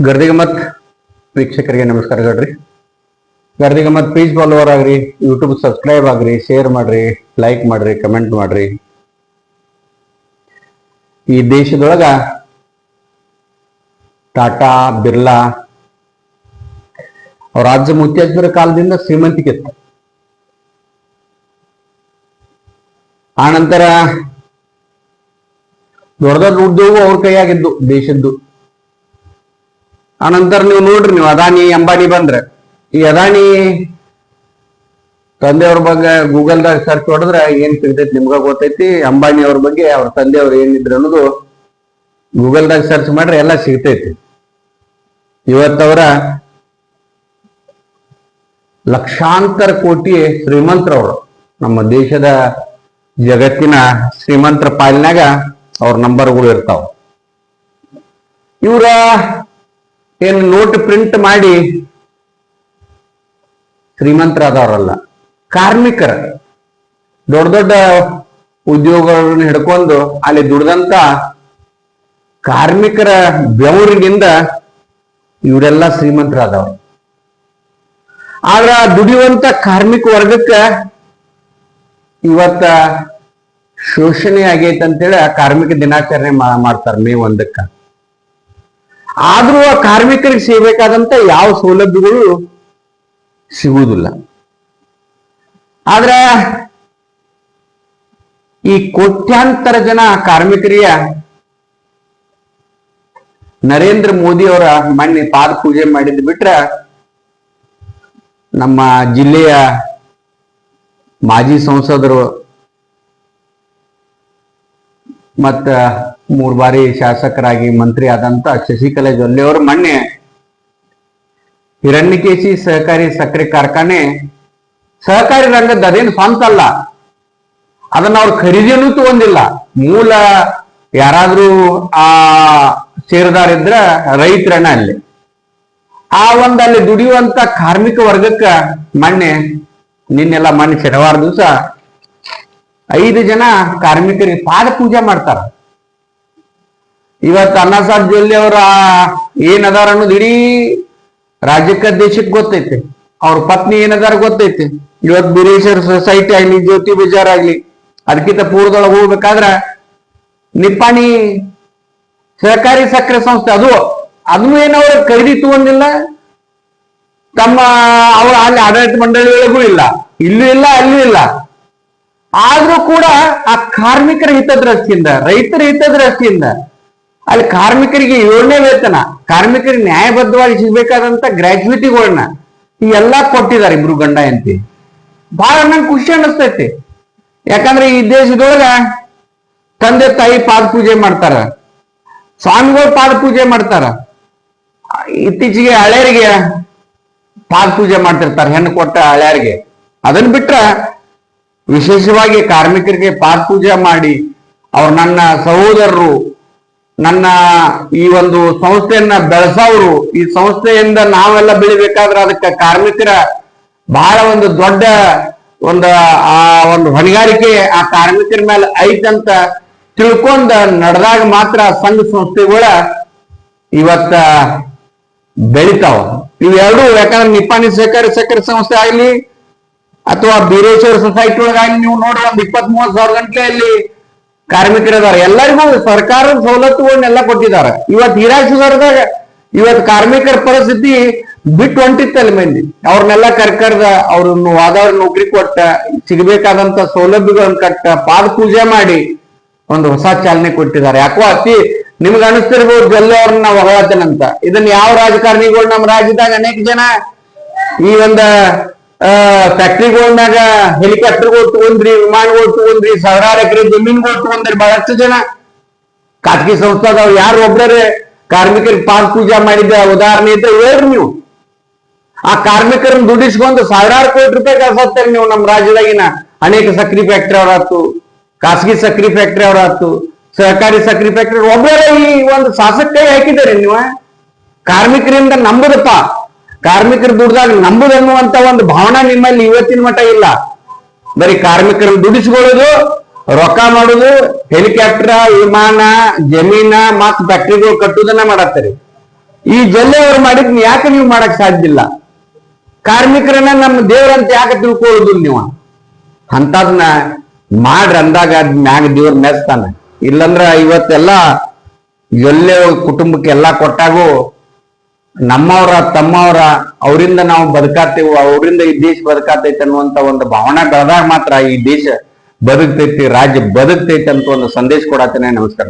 ಗರ್ದಿಗಮತ್ ವೀಕ್ಷಕರಿಗೆ ನಮಸ್ಕಾರಗಳ್ರಿ Gardigamat page follower ಆಗ್ರಿ ಯೂಟ್ಯೂಬ್ ಸಬ್ಸ್ಕ್ರೈಬ್ ಆಗ್ರಿ ಶೇರ್ ಮಾಡ್ರಿ ಲೈಕ್ ಮಾಡ್ರಿ ಕಮೆಂಟ್ ಮಾಡ್ರಿ. ಈ ದೇಶದೊಳಗ ಟಾಟಾ, ಬಿರ್ಲಾ ಅವ್ರ ರಾಜ್ಯ ಮುತ್ಯಾಜ್ವರ ಕಾಲದಿಂದ ಶ್ರೀಮಂತಿಕೆ ಇತ್ತು ಆನಂತರ ದೊಡ್ಡ ದೊಡ್ಡ ಉದ್ಯೋಗ ಅವ್ರ ಕೈಯಾಗಿದ್ದು, ದೇಶದ್ದು. ಆನಂತರ ನೀವು ನೋಡ್ರಿ, ನೀವು ಅದಾನಿ, ಅಂಬಾನಿ ಬಂದ್ರೆ. ಈ ಅದಾನಿ ತಂದೆಯವ್ರ ಬಗ್ಗೆ ಗೂಗಲ್ದಾಗ ಸರ್ಚ್ ಹೊಡೆದ್ರೆ ಏನ್ ಸಿಗ್ತೈತಿ ನಿಮ್ಗ ಗೊತ್ತೈತಿ. ಅಂಬಾನಿ ಅವ್ರ ಬಗ್ಗೆ, ಅವ್ರ ತಂದೆಯವ್ರು ಏನಿದ್ರು ಅನ್ನೋದು ಗೂಗಲ್ದಾಗ ಸರ್ಚ್ ಮಾಡ್ರೆ ಎಲ್ಲ ಸಿಗ್ತೈತಿ. ಇವತ್ತವರ ಲಕ್ಷಾಂತರ ಕೋಟಿ ಶ್ರೀಮಂತರವರು. ನಮ್ಮ ದೇಶದ ಜಗತ್ತಿನ ಶ್ರೀಮಂತರ ಪಾಲಿನಾಗ ಅವ್ರ ನಂಬರ್ಗಳು ಇರ್ತಾವ. ಇವರ ಏನ್ ನೋಟ್ ಪ್ರಿಂಟ್ ಮಾಡಿ? ಶ್ರೀಮಂತರಾದವರಲ್ಲ. ಕಾರ್ಮಿಕರ. ದೊಡ್ಡ ದೊಡ್ಡ ಉದ್ಯೋಗಗಳನ್ನ ಹಿಡ್ಕೊಂಡು ಅಲ್ಲಿ ದುಡ್ದಂತ ಕಾರ್ಮಿಕರ ಬೆವರಿನಿಂದ ಇವರೆಲ್ಲ ಶ್ರೀಮಂತರಾದವರು. ಆದ್ರ ದುಡಿಯುವಂತ ಕಾರ್ಮಿಕ ವರ್ಗಕ್ಕ ಇವತ್ತ ಶೋಷಣೆ ಆಗೈತಂತೇಳಿ ಆ ಕಾರ್ಮಿಕ ದಿನಾಚರಣೆ ಮಾಡ್ತಾರ ಮೇ ಒಂದಕ್ಕ. ಆದ್ರೂ ಆ ಕಾರ್ಮಿಕರಿಗೆ ಸಿಗಬೇಕಾದಂತ ಯಾವ ಸೌಲಭ್ಯಗಳು ಸಿಗುವುದಿಲ್ಲ. ಆದ್ರ ಈ ಕೋಟ್ಯಾಂತರ ಜನ ಕಾರ್ಮಿಕರಿಗೆ ನರೇಂದ್ರ ಮೋದಿ ಅವರ ಮಣ್ಣಿ ಪಾದ ಪೂಜೆ ಮಾಡಿದ್ ಬಿಟ್ರ ನಮ್ಮ ಜಿಲ್ಲೆಯ ಮಾಜಿ ಸಂಸದರು ಮತ್ತ ಮೂರ್ ಬಾರಿ ಶಾಸಕರಾಗಿ ಮಂತ್ರಿ ಆದಂತ ಶಶಿಕಲೆ ಜೊಲ್ಲೆ ಅವರು ಮೊನ್ನೆ ಹಿರಣ್ಯಕೇಶಿ ಸಹಕಾರಿ ಸಕ್ಕರೆ ಕಾರ್ಖಾನೆ ಸಹಕಾರಿ ರಂಗದ ಅದೇನು ಸ್ವಂತ ಅಲ್ಲ. ಅದನ್ನ ಅವ್ರು ಖರೀದಿನೂ ತಗೊಂಡಿಲ್ಲ. ಮೂಲ ಯಾರಾದ್ರೂ ಆ ಸೇರಿದಾರಿದ್ರ ರೈತರನ್ನ ಅಲ್ಲಿ. ಆ ಒಂದಲ್ಲಿ ದುಡಿಯುವಂತ ಕಾರ್ಮಿಕ ವರ್ಗಕ್ಕ ಮೊನ್ನೆ, ನಿನ್ನೆಲ್ಲ ಮೊನ್ನೆ ಶನಿವಾರ ದಿವಸ ಐದು ಜನ ಕಾರ್ಮಿಕರಿಗೆ ಪಾದ ಪೂಜೆ ಮಾಡ್ತಾರ. ಇವತ್ತು ಅಣ್ಣಾ ಸಾಹೇಬ್ ಜೊಲ್ಲಿ ಅವರ ಏನ್ ಅದಾರ ಅನ್ನೋದು ಇಡೀ ರಾಜ್ಯಕ್ಕ ದೇಶಕ್ಕೆ ಗೊತ್ತೈತಿ. ಅವ್ರ ಪತ್ನಿ ಏನದಾರ ಗೊತ್ತೈತಿ. ಇವತ್ತು ಬಿರೇಶ್ವರ ಸೊಸೈಟಿ ಆಗ್ಲಿ, ಜ್ಯೋತಿ ಬಜಾರ್ ಆಗ್ಲಿ, ಅದಕ್ಕಿಂತ ಪೂರ್ವದೊಳಗೆ ಹೋಗ್ಬೇಕಾದ್ರ ನಿಪ್ಪಾಣಿ ಸಹಕಾರಿ ಸಕ್ಕರೆ ಸಂಸ್ಥೆ, ಅದು, ಅದನ್ನು ಏನವ್ರ ಖರೀದಿ ತಗೊಂಡಿಲ್ಲ. ತಮ್ಮ, ಅವರ ಅಲ್ಲಿ ಆಡಳಿತ ಮಂಡಳಿಗಳಿಗೂ ಇಲ್ಲ. ಇಲ್ಲೂ ಇಲ್ಲ, ಅಲ್ಲೂ ಇಲ್ಲ. ಆದ್ರೂ ಕೂಡ ಆ ಕಾರ್ಮಿಕರ ಹಿತದೃಷ್ಟಿಯಿಂದ, ರೈತರ ಹಿತದೃಷ್ಟಿಯಿಂದ ಅಲ್ಲಿ ಕಾರ್ಮಿಕರಿಗೆ ಏಳನೇ ವೇತನ, ಕಾರ್ಮಿಕರಿಗೆ ನ್ಯಾಯಬದ್ಧವಾಗಿ ಸಿಗ್ಬೇಕಾದಂತ ಗ್ರಾಚ್ಯುಟಿಗಳನ್ನ ಈ ಎಲ್ಲಾ ಕೊಟ್ಟಿದ್ದಾರೆ ಇಬ್ರು ಗಂಡ ಎಂತಿ ಬಹಳ ನಂಗೆ ಖುಷಿ ಅನಿಸ್ತೈತಿ ಯಾಕಂದ್ರೆ ಈ ದೇಶದೊಳಗ ತಂದೆ ತಾಯಿ ಪಾದ ಪೂಜೆ ಮಾಡ್ತಾರ, ಸ್ವಾಮಿಗಳು ಪಾದ ಪೂಜೆ ಮಾಡ್ತಾರ. ಇತ್ತೀಚೆಗೆ ಹಳೆಯರಿಗೆ ಪಾದ ಪೂಜೆ ಮಾಡ್ತಿರ್ತಾರೆ, ಹೆಣ್ಣು ಕೊಟ್ಟ ಹಳೆಯರಿಗೆ. ಅದನ್ನ ಬಿಟ್ರ ವಿಶೇಷವಾಗಿ ಕಾರ್ಮಿಕರಿಗೆ ಪಾದ ಪೂಜೆ ಮಾಡಿ ಅವ್ರು ನನ್ನ ಸಹೋದರರು ನನ್ನ ಈ ಒಂದು ಸಂಸ್ಥೆಯನ್ನ ಬೆಳೆಸೋರು ಈ ಸಂಸ್ಥೆಯಿಂದ ನಾವೆಲ್ಲ ಬೆಳಿಬೇಕಾದ್ರೆ ಅದಕ್ಕೆ ಕಾರ್ಮಿಕರ ಬಹಳ ಒಂದು ದೊಡ್ಡ ಒಂದು, ಆ ಒಂದು ಹೊಣೆಗಾರಿಕೆ ಆ ಕಾರ್ಮಿಕರ ಮೇಲೆ ಐತಂತ ತಿಳ್ಕೊಂಡ ನಡೆದಾಗ ಮಾತ್ರ ಸಂಘ ಸಂಸ್ಥೆಗಳ ಇವತ್ತ ಬೆಳಿತಾವ. ಇವೆರಡು ಯಾಕಂದ್ರೆ ನಿಪ್ಪಾಣಿ ಸಹಕಾರಿ ಸಹಕಾರಿ ಸಂಸ್ಥೆ ಆಗ್ಲಿ, ಅಥವಾ ಬೀರೇಶ್ವರ ಸೊಸೈಟಿ ಒಳಗಾಗಿ ನೀವು ನೋಡ್ರಿ ಒಂದ್ ಇಪ್ಪತ್ ಮೂವತ್ ಸಾವಿರ ಗಂಟೆ ಅಲ್ಲಿ ಕಾರ್ಮಿಕರಿದಾರೆ ಎಲ್ಲರಿಗೂ ಸರ್ಕಾರದ ಸವಲತ್ತುಗಳನ್ನೆಲ್ಲ ಕೊಟ್ಟಿದ್ದಾರೆ. ಇವತ್ತು ಹೀರಾಶಿವರದಾಗ ಇವತ್ತು ಕಾರ್ಮಿಕರ ಪರಿಸ್ಥಿತಿ ಬಿಟ್ಟು ಹೊಂಟಿತ್ತಲ್ಲ ಮಂದಿ. ಅವ್ರನ್ನೆಲ್ಲ ಕರ್ಕರ್ದ, ಅವ್ರನ್ನು ವಾದವ್ರ ನೌಕರಿ ಕೊಟ್ಟ, ಸಿಗಬೇಕಾದಂತ ಸೌಲಭ್ಯಗಳನ್ನ ಕಟ್ಟ ಪಾದ ಪೂಜೆ ಮಾಡಿ ಒಂದು ಹೊಸ ಚಾಲನೆ ಕೊಟ್ಟಿದ್ದಾರೆ. ಯಾಕೋ ಅತಿ ನಿಮ್ಗೆ ಅನಿಸ್ತಿರ್ಬೋದು ಜಲ್ಲೆ ಅವ್ರನ್ನ ಹೊಗಳತ್ತೇನಂತ ಇದನ್ನ ಯಾವ ರಾಜಕಾರಣಿಗಳು ನಮ್ಮ ರಾಜ್ಯದಾಗ ಅನೇಕ ಜನ ಈ ಒಂದ ಫ್ಯಾಕ್ಟ್ರಿಗಳನ್ನಾಗ ಹೆಲಿಕಾಪ್ಟರ್ಗಳು ತಗೊಂಡ್ರಿ, ವಿಮಾನಗಳು ತಗೊಂಡ್ರಿ, ಸಾವಿರಾರು ಎಕರೆ ಜಮೀನುಗಳು ತಗೊಂಡ್ರಿ ಬಹಳಷ್ಟು ಜನ. ಖಾಸಗಿ ಸಂಸ್ಥಾದವ್ರು ಯಾರು ಒಬ್ಬರೇ ಕಾರ್ಮಿಕರಿಗೆ ಪಾದ ಪೂಜಾ ಮಾಡಿದ್ದ ಉದಾಹರಣೆ ಇದ್ರೆ ಹೇಳ್ರಿ ನೀವು. ಆ ಕಾರ್ಮಿಕರನ್ನ ದುಡಿಸ್ಕೊಂಡು ಸಾವಿರಾರು ಕೋಟಿ ರೂಪಾಯಿ ಕಳ್ಸತ್ತಾರೆ ನೀವು ನಮ್ಮ ರಾಜ್ಯದಾಗಿನ. ಅನೇಕ ಸಕ್ರಿ ಫ್ಯಾಕ್ಟ್ರಿ ಅವರಾತು ಖಾಸಗಿ ಸಕ್ರಿ ಫ್ಯಾಕ್ಟ್ರಿ ಅವರಾತು ಸಹಕಾರಿ ಸಕ್ರಿ ಫ್ಯಾಕ್ಟ್ರಿ ಒಬ್ಬರೇ ಈ ಒಂದು ಶಾಸಕ ಹಾಕಿದ್ದಾರೆ ನೀವು ಕಾರ್ಮಿಕರಿಂದ ನಂಬುದಪ್ಪ. ಕಾರ್ಮಿಕರು ದುಡ್ದಾಗ ನಂಬುದನ್ನುವಂತ ಒಂದು ಭಾವನೆ ನಿಮ್ಮಲ್ಲಿ ಇವತ್ತಿನ ಮಟ್ಟ ಇಲ್ಲ. ಬರೀ ಕಾರ್ಮಿಕರನ್ನು ದುಡಿಸ್ಕೊಳ್ಳೋದು, ರೊಕ್ಕ ಮಾಡೋದು, ಹೆಲಿಕಾಪ್ಟರ್, ವಿಮಾನ, ಜಮೀನ ಮತ್ ಫ್ಯಾಕ್ಟ್ರಿಗಳು ಕಟ್ಟುದನ್ನ ಮಾಡತ್ತರಿ. ಈ ಜಲ್ಲೆ ಅವ್ರು ಮಾಡಿದ್ ಯಾಕೆ ನೀವು ಮಾಡಕ್ ಸಾಧ್ಯ ಇಲ್ಲ? ಕಾರ್ಮಿಕರನ್ನ ನಮ್ಮ ದೇವರಂತ ಯಾಕೆ ತಿಳ್ಕೊಳ್ಳುದು ನೀವು? ಅಂತದನ್ನ ಮಾಡ್ರಿ ಅಂದಾಗ ಅದ್ ಮ್ಯಾಗ ದೇವ್ರ ಮೆಚ್ತಾನ ಇಲ್ಲಂದ್ರ ಇವತ್ತೆಲ್ಲ ಎಲ್ಲೇ ಕುಟುಂಬಕ್ಕೆ ಎಲ್ಲಾ ಕೊಟ್ಟಾಗೂ ನಮ್ಮವ್ರ, ತಮ್ಮವ್ರ, ಅವರಿಂದ ನಾವು ಬದುಕಾತೇವು ಅವರಿಂದ ಈ ದೇಶ ಬದುಕಾತೈತೆ ಅನ್ನುವಂತ ಒಂದು ಭಾವನೆ ಬೆಳೆದಾಗ ಮಾತ್ರ ಈ ದೇಶ ಬದುಕ್ತೈತಿ, ರಾಜ್ಯ ಬದುಕ್ತೈತಿ ಅಂತ ಒಂದು ಸಂದೇಶ ಕೊಡತ್ತೇನೆ. ನಮಸ್ಕಾರ.